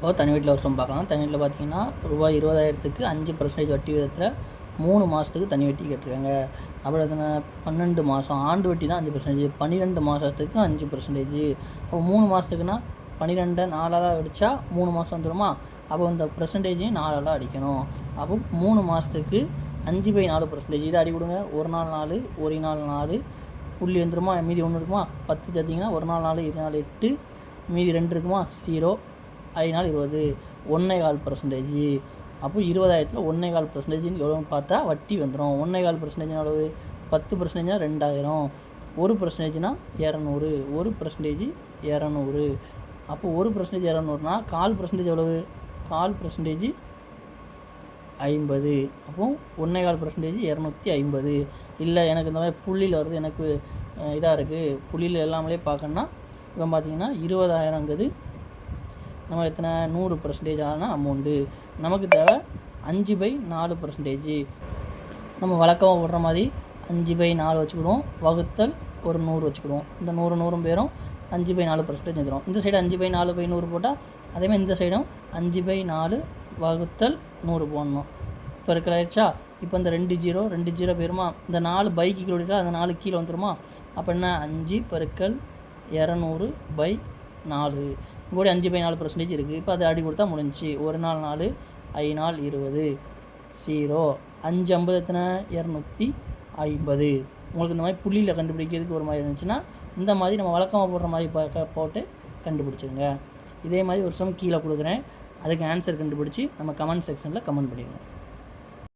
இப்போ தனி வீட்டில் வருஷம் பார்க்கலாம். தனி வீட்டில் பார்த்தீங்கன்னா ரூபாய் இருபதாயிரத்துக்கு அஞ்சு பர்சன்டேஜ் வட்டி விதத்தில் மூணு மாதத்துக்கு தனி வட்டி கேட்டிருக்காங்க. அப்புறம் எத்தனை? பன்னெண்டு மாதம் ஆண்டு வட்டி தான் அஞ்சு பர்சன்டேஜ் பன்னிரெண்டு மாதத்துக்கு அஞ்சு பர்சன்டேஜ் அப்போ மூணு மாதத்துக்குன்னா பன்னிரெண்டை நாலால் அடித்தா மூணு மாதம் வந்துடுமா அப்போ இந்த பர்சன்டேஜையும் நாலால் அடிக்கணும். அப்போ மூணு மாதத்துக்கு அஞ்சு பை நாலு பர்சன்டேஜ் இதை அடி கொடுங்க. ஒரு நாள் நாலு ஒரு நாள் நாலு. புள்ளி வந்துருமா? மீதி ஒன்று இருக்குமா? பத்து தத்திங்கன்னா ஒரு நாள் நாலு இரு நாள் எட்டு. மீதி ரெண்டு இருக்குமா? ஜீரோ ஐநாள் நாள் இருபது ஒன்றே கால் பர்சன்டேஜ் அப்போ இருபதாயிரத்தில் ஒன்றே கால் பர்சன்டேஜ்னு எவ்வளோன்னு பார்த்தா வட்டி வந்துடும் ஒன்றே கால் பர்சன்டேஜ்னா அளவு பத்து பர்சன்டேஜ்னா ரெண்டாயிரம். ஒரு பர்சன்டேஜ்னா இரநூறு. ஒரு பர்சன்டேஜ் இரநூறு. அப்போ ஒரு பர்சன்டேஜ் இரநூறுனா கால் பர்சன்டேஜ் எவ்வளவு? கால் பர்சன்டேஜ் ஐம்பது. அப்போ ஒன்றே கால் பர்சன்டேஜ் இரநூத்தி ஐம்பது. இல்லை எனக்கு இந்த மாதிரி புள்ளியில் வருது. எனக்கு இதாக இருக்குது புள்ளியில் எல்லாமே பார்க்கணுன்னா இப்போ பார்த்தீங்கன்னா இருபதாயிரங்கிறது நம்ம எத்தனை? நூறு பர்சன்டேஜ் ஆன அமௌண்ட்டு நமக்கு தேவை அஞ்சு பை நாலு பர்சன்டேஜ் நம்ம வழக்கமாக விடுற மாதிரி அஞ்சு பை நாலு வச்சுக்கிடுவோம். வகுத்தல் ஒரு நூறு வச்சுக்கிடுவோம். இந்த நூறு நூறும் பேரும் அஞ்சு பை நாலு பர்சன்டேஜ் வந்துடும் இந்த சைடு அஞ்சு பை நாலு பை நூறு போட்டால் அதேமாதிரி இந்த சைடும் அஞ்சு பை நாலு வகுத்தல் நூறு போடணும். இப்போ இருக்கலாயிடுச்சா இப்போ இந்த ரெண்டு ஜீரோ ரெண்டு ஜீரோ போயிருமா? இந்த நாலு பைக்கு கீழே இருக்கா அந்த நாலு கீழே வந்துடுமா அப்போ என்ன? அஞ்சு பெருக்கல் இரநூறு பை நாலு. கூட அஞ்சு பை நாலு பர்சன்டேஜ் இருக்குது இப்போ அது அடி கொடுத்தா முடிஞ்சுச்சு. ஒரு நாள் நாலு ஐ நாள் இருபது. ஜீரோ அஞ்சு ஐம்பது எத்தனை? இரநூத்தி ஐம்பது. உங்களுக்கு இந்த மாதிரி புள்ளியில் கண்டுபிடிக்கிறதுக்கு ஒரு மாதிரி இருந்துச்சுன்னா இந்த மாதிரி நம்ம வழக்கமாக போடுற மாதிரி ப- போட்டு கண்டுபிடிச்சிருங்க. இதே மாதிரி ஒரு சம் கீழே கொடுக்குறேன். அதுக்கு ஆன்சர் கண்டுபிடிச்சி நம்ம கமெண்ட் செக்ஷனில் கமெண்ட் பண்ணிடுங்க